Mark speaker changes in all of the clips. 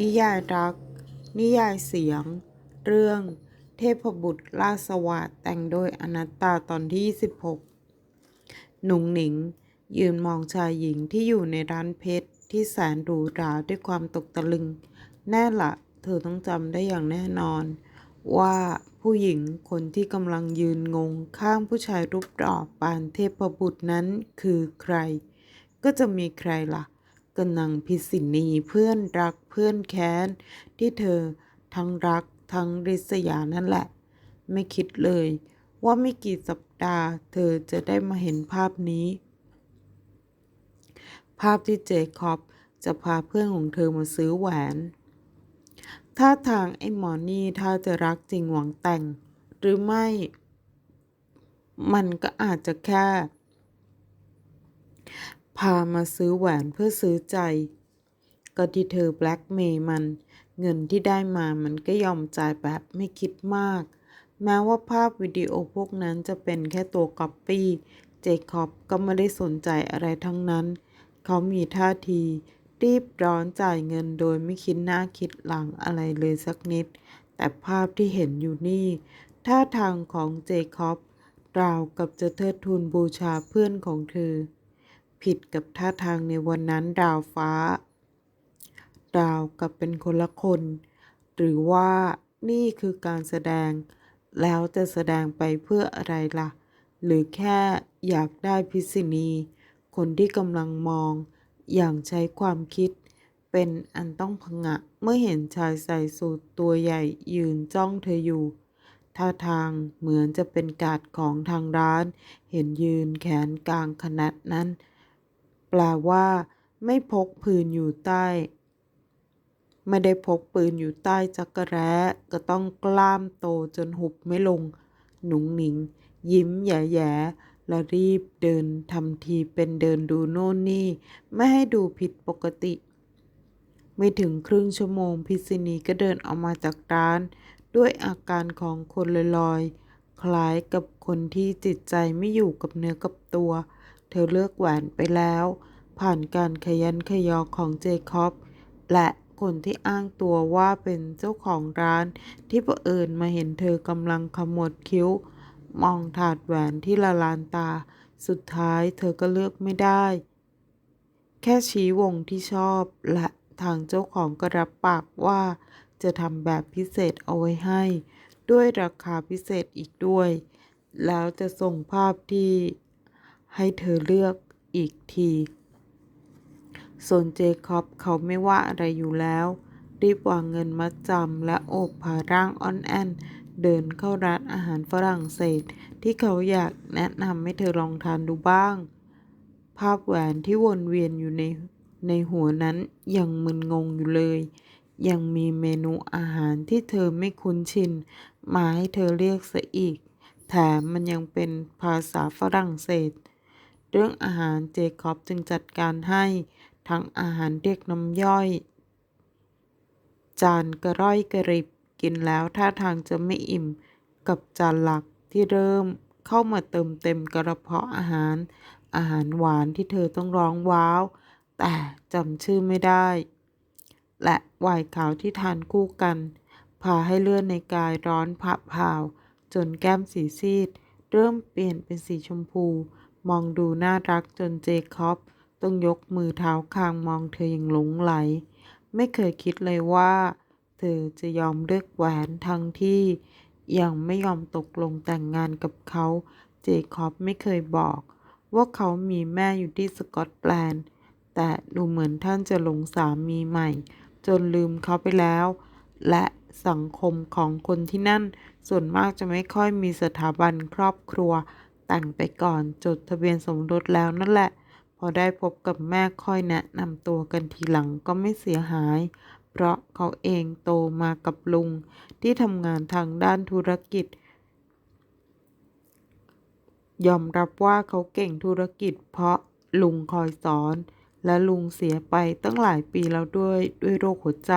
Speaker 1: นิยายรัก นิยายเสียง เรื่อง เทพบุตรราสวัสด์แต่งโดยอนัตตาตอนที่ 16 หนุ่งหนิง ยืนมองชายหญิงที่อยู่ในร้านเพชรที่แสนหรูหราด้วยความตกตะลึง แน่ละ เธอต้องจำได้อย่างแน่นอน ว่าผู้หญิงคนที่กำลังยืนงงข้างผู้ชายรูปหล่อปานเทพบุตรนั้นคือใคร ก็จะมีใครล่ะ ก็นางพิสินีเพื่อนรักเพื่อนแค้น ที่เธอทั้งรักทั้งริษยานั่นแหละ ไม่คิดเลย ว่าไม่กี่สัปดาห์ เธอจะได้มาเห็นภาพนี้ ภาพที่เจคอบจะพาเพื่อนของเธอมาซื้อแหวนท่าทางไอ้หมอนี่ถ้าจะรักจริงหวังแต่ง หรือไม่ มันก็อาจจะแค่ พามาซื้อแหวนเพื่อซื้อใจ ก็ที่เธอแบล็กเมย์มัน เงินที่ได้มามันก็ยอมจ่ายแบบไม่คิดมาก แม้ว่าภาพวิดีโอพวกนั้นจะเป็นแค่ตัวก๊อปปี้เจคอบก็ไม่ได้สนใจอะไรทั้งนั้น เขามีท่าทีรีบร้อนจ่ายเงินโดยไม่คิดหน้าคิดหลังอะไรเลยสักนิด แต่ภาพที่เห็นอยู่นี่ท่าทางของเจคอบราวกับจะเทิดทูนบูชาเพื่อนของเธอ ผิดกับท่าทางในวันนั้นดาวฟ้า ดาวกับเป็นคนละคน หรือว่านี่คือการแสดง แล้วจะแสดงไปเพื่ออะไรล่ะ หรือแค่อยากได้พิษณี คนที่กำลังมอง อย่างใช้ความคิด เป็นอันต้องพงะเมื่อเห็นชายใส่สูทตัวใหญ่ยืนจ้องเธออยู่ท่าทางเหมือนจะเป็นการ์ดของทางร้าน เห็นยืนแขนกลางขนาดนั้น แปลว่า ไม่พกปืนอยู่ใต้ ไม่ได้พกปืนอยู่ใต้จักรแร้ก็ต้องกล้ามโตจนหุบไม่ลง หนุ่งหนิง ยิ้มแย่ๆแล้วรีบเดินทำทีเป็นเดินดูโน่นนี่ ไม่ให้ดูผิดปกติ ไม่ถึงครึ่งชั่วโมงพิษิณีก็เดินออกมาจากร้าน ด้วยอาการของคนลอยๆคล้ายกับคนที่จิตใจไม่อยู่กับเนื้อกับตัว ธอเลือกแหวนไปแล้ว ผ่านการขยันขยอของเจคอบ และคนที่อ้างตัวว่าเป็นเจ้าของร้าน ที่ประเผอิญมาเห็นเธอกำลังขมวดคิ้ว มองถาดแหวนที่ละลานตา สุดท้ายเธอก็เลือกไม่ได้ แค่ชี้วงที่ชอบและทางเจ้าของก็รับปากว่า จะทำแบบพิเศษเอาไว้ให้ ด้วยราคาพิเศษอีกด้วย แล้วจะส่งภาพที่ ให้เธอเลือกอีกที ส่วนเจคอบเขาไม่ว่าอะไรอยู่แล้ว รีบวางเงินมัดจำและโอบผาร่างอ่อนแอนเดินเข้าร้านอาหารฝรั่งเศส ที่เขาอยากแนะนำให้เธอลองทานดูบ้าง ภาพแหวนที่วนเวียนอยู่ในในหัวนั้นยังมึนงงอยู่เลย ยังมีเมนูอาหารที่เธอไม่คุ้นชิน มาให้เธอเรียกซะอีก แถมมันยังเป็นภาษาฝรั่งเศส เรื่องอาหารเจคอบจึงจัดการให้ทั้งอาหารเรียกน้ำย่อย จานกระร่อยกระริบกินแล้วท่าทางจะไม่อิ่มกับจานหลักที่เริ่มเข้ามาเติมเต็มกระเพาะอาหาร อาหารหวานที่เธอต้องร้องว้าว แต่จำชื่อไม่ได้ และไวน์ขาวที่ทานคู่กัน พาให้เลือดในกายร้อนผะพาว จนแก้มสีซีด เริ่มเปลี่ยนเป็นสีชมพู มองดูน่ารักจนเจคอบต้องยกมือเท้าคางมองเธออย่างหลงไหล ไม่เคยคิดเลยว่า เธอจะยอมเลือกแหวนทั้งที่ยังไม่ยอมตกลงแต่งงานกับเขา เจคอบไม่เคยบอก ว่าเขามีแม่อยู่ที่สกอตแลนด์ แต่ดูเหมือนท่านจะหลงสามีใหม่ จนลืมเขาไปแล้ว และสังคมของคนที่นั่น ส่วนมากจะไม่ค่อยมีสถาบันครอบครัว แต่งไปก่อนจดทะเบียนสมรสแล้วนั่นแหละ พอได้พบกับแม่ค่อยแนะนำตัวกันทีหลังก็ไม่เสียหาย เพราะเขาเองโตมากับลุง ที่ทำงานทางด้านธุรกิจ ยอมรับว่าเขาเก่งธุรกิจ เพราะลุงคอยสอน และลุงเสียไปตั้งหลายปีแล้วด้วยด้วยโรคหัวใจ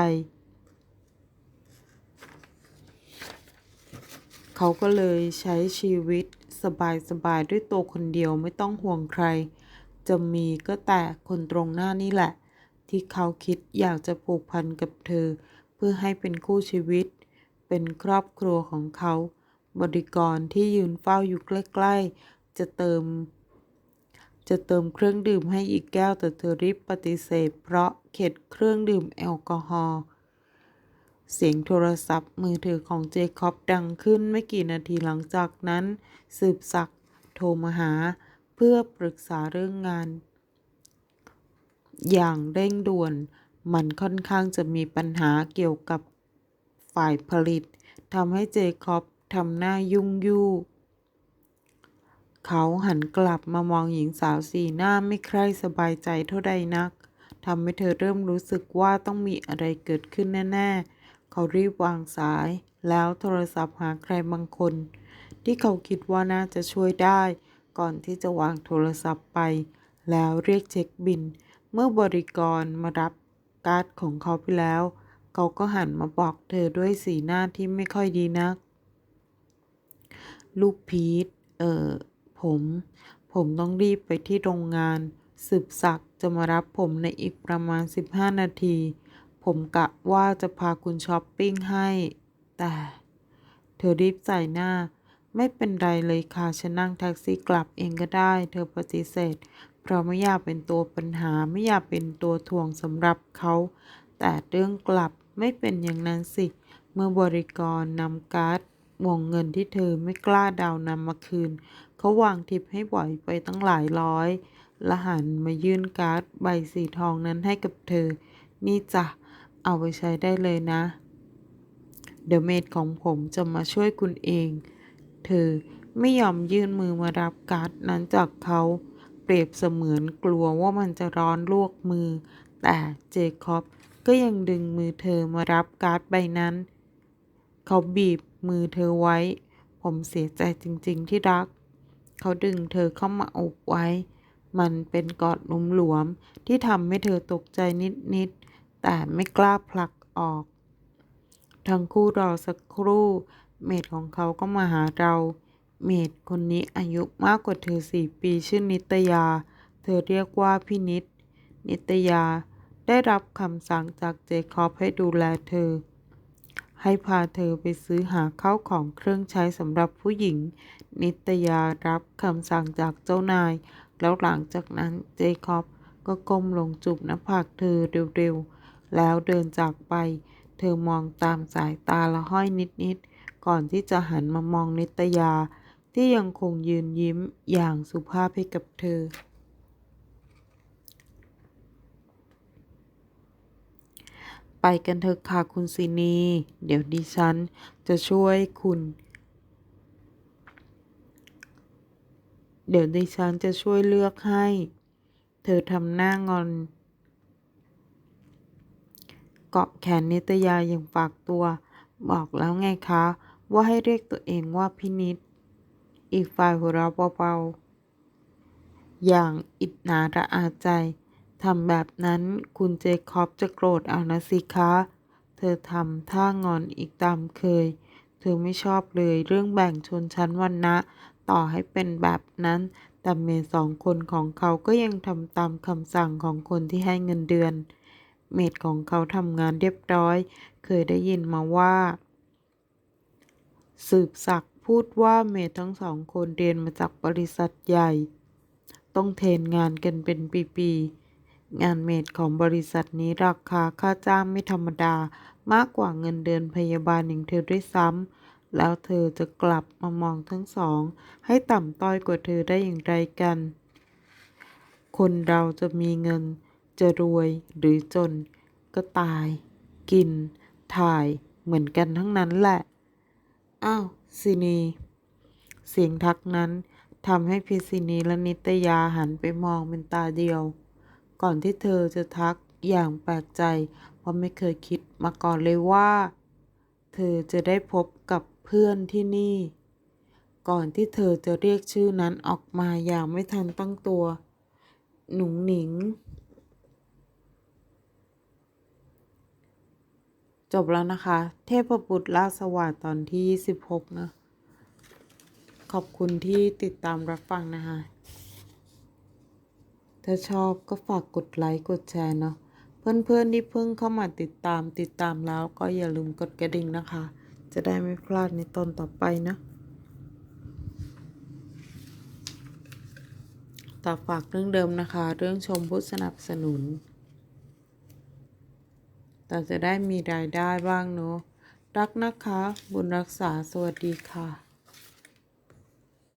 Speaker 1: เขาก็เลยใช้ชีวิต สบายๆด้วยตัวคนเดียวไม่ต้องห่วงใคร จะมีก็แต่คนตรงหน้านี่แหละ ที่เขาคิดอยากจะผูกพันกับเธอ เพื่อให้เป็นคู่ชีวิต เป็นครอบครัวของเขา บริกรที่ยืนเฝ้าอยู่ใกล้ๆ จะเติม จะเติมเครื่องดื่มให้อีกแก้วแต่เธอรีบปฏิเสธ เพราะเข็ดเครื่องดื่มแอลกอฮอล์ เสียงโทรศัพท์มือถือของเจคอบดังขึ้นไม่กี่นาทีหลังจากนั้น สืบศักดิ์โทรมาหา เพื่อปรึกษาเรื่องงาน อย่างเร่งด่วน มันค่อนข้างจะมีปัญหาเกี่ยวกับฝ่ายผลิตทำให้เจคอบทำหน้ายุ่งยู่เขาหันกลับมามองหญิงสาวสีหน้าไม่ใคร่สบายใจเท่าใดนักทำให้เธอเริ่มรู้สึกว่าต้องมีอะไรเกิดขึ้นแน่ ๆ เขารีบวางสาย แล้วโทรศัพท์หาใครบางคน ที่เขาคิดว่าน่าจะช่วยได้ ก่อนที่จะวางโทรศัพท์ไป แล้วเรียกเช็คบิน เมื่อบริกรมารับการ์ดของเขาไปแล้ว เขาก็หันมาบอกเธอด้วยสีหน้าที่ไม่ค่อยดีนัก ลูกพีทเออผม ผมต้องรีบไปที่โรงงาน สืบศักจะมารับผมในอีกประมาณ 15 นาที ผมกะว่าจะพาคุณช้อปปิ้งให้ แต่ เธอรีบใส่หน้า ไม่เป็นไรเลยค่ะ ฉันนั่งแท็กซี่กลับเองก็ได้ เธอปฏิเสธ เพราะไม่อยากเป็นตัวปัญหาไม่อยากเป็นตัวถ่วงสำหรับเขา แต่เรื่องกลับไม่เป็นอย่างนั้นสิ เมื่อบริกรนำการ์ดวงเงินที่เธอไม่กล้าดาวนำมาคืน เขาวางทิปให้บ่อยไปตั้งหลายร้อย และหันมายื่นการ์ดใบสีทองนั้นให้กับเธอ นี่จ้ะ เอาไปใช้ได้เลยนะ เดี๋ยวเมดของผมจะมาช่วยคุณเอง เธอไม่ยอมยื่นมือมารับการ์ดนั้นจากเขา เปรียบเสมือนกลัวว่ามันจะร้อนลวกมือ แต่เจคอบก็ยังดึงมือเธอมารับการ์ดใบนั้น เขาบีบมือเธอไว้ ผมเสียใจจริงๆที่รัก เขาดึงเธอเข้ามาอบไว้ มันเป็นกอดหลงหลวมที่ทำให้เธอตกใจนิดๆ แต่ไม่กล้าผลักออก ทั้งคู่รอสักครู่ เมดของเขาก็มาหาเรา เมดคนนี้อายุมากกว่าเธอสี่ปีชื่อนิตยา เธอเรียกว่าพี่นิด นิตยาได้รับคำสั่งจากเจคอบให้ดูแลเธอ ให้พาเธอไปซื้อหาข้าวของเครื่องใช้สำหรับผู้หญิง นิตยารับคำสั่งจากเจ้านาย แล้วหลังจากนั้นเจคอบก็ก้มลงจูบหน้าผากเธอเร็วๆ แล้วเดินจากไป เธอมองตามสายตาละห้อยนิดๆ ก่อนที่จะหันมามองนิตยา ที่ยังคงยืนยิ้มอย่างสุภาพให้กับเธอ ไปกันเถอะค่ะคุณซินี เดี๋ยวดิฉันจะช่วยคุณ เดี๋ยวดิฉันจะช่วยเลือกให้ เธอทำหน้างอน เกาะแขนนิตยาอย่างฝากตัว บอกแล้วไงคะ ว่าให้เรียกตัวเองว่าพินิษอีกฝ่ายหัวเราะเบาๆ อย่างอิจนาระอาใจทำแบบนั้นคุณเจคอบจะโกรธเอานะสิคะ เธอทำท่างอนอีกตามเคย เธอไม่ชอบเลยเรื่องแบ่งชนชั้นวรรณะต่อให้เป็นแบบนั้น แต่เมย์สองคนของเขาก็ยังทำตามคำสั่งของคนที่ให้เงินเดือน เมดของเขาทำงานเรียบร้อย เคยได้ยินมาว่า สืบศักดิ์พูดว่าเมดทั้งสองคนเรียนมาจากบริษัทใหญ่ ต้องเทรนงานกันเป็นปีๆ งานเมดของบริษัทนี้ราคาค่าจ้างไม่ธรรมดามากกว่าเงินเดือนพยาบาลอย่างเธอด้วยซ้ำ แล้วเธอจะกลับมามองทั้งสอง ให้ต่ำต้อยกว่าเธอได้อย่างไรกัน คนเราจะมีเงิน จะรวยหรือจน ก็ตาย กิน ถ่ายเหมือนกันทั้งนั้นแหละ อ้าวซินี เสียงทักนั้นทำให้พิซินีและนิตยาหันไปมองเป็นตาเดียว ก่อนที่เธอจะทักอย่างแปลกใจ เพราะไม่เคยคิดมาก่อนเลยว่า เธอจะได้พบกับเพื่อนที่นี่ ก่อนที่เธอจะเรียกชื่อนั้นออกมาอย่างไม่ทันตั้งตัว หนุ่งหนิง จบแล้วนะคะ เทพบุตรราสวัสดตอนที่26นะ ขอบคุณที่ติดตามรับฟังนะคะ ถ้าชอบก็ฝากกดไลค์ กดแชร์เนาะ เพื่อนๆที่เพิ่งเข้ามาติดตามติดตามแล้วก็อย่าลืมกดกระดิ่งนะคะ จะได้ไม่พลาดในตอนต่อไปนะต่อฝากเรื่องเดิมนะคะ เรื่องชมผู้สนับสนุน แต่จะได้มีรายได้บ้างเนาะรักนะคะ บุญรักษาสวัสดีค่ะ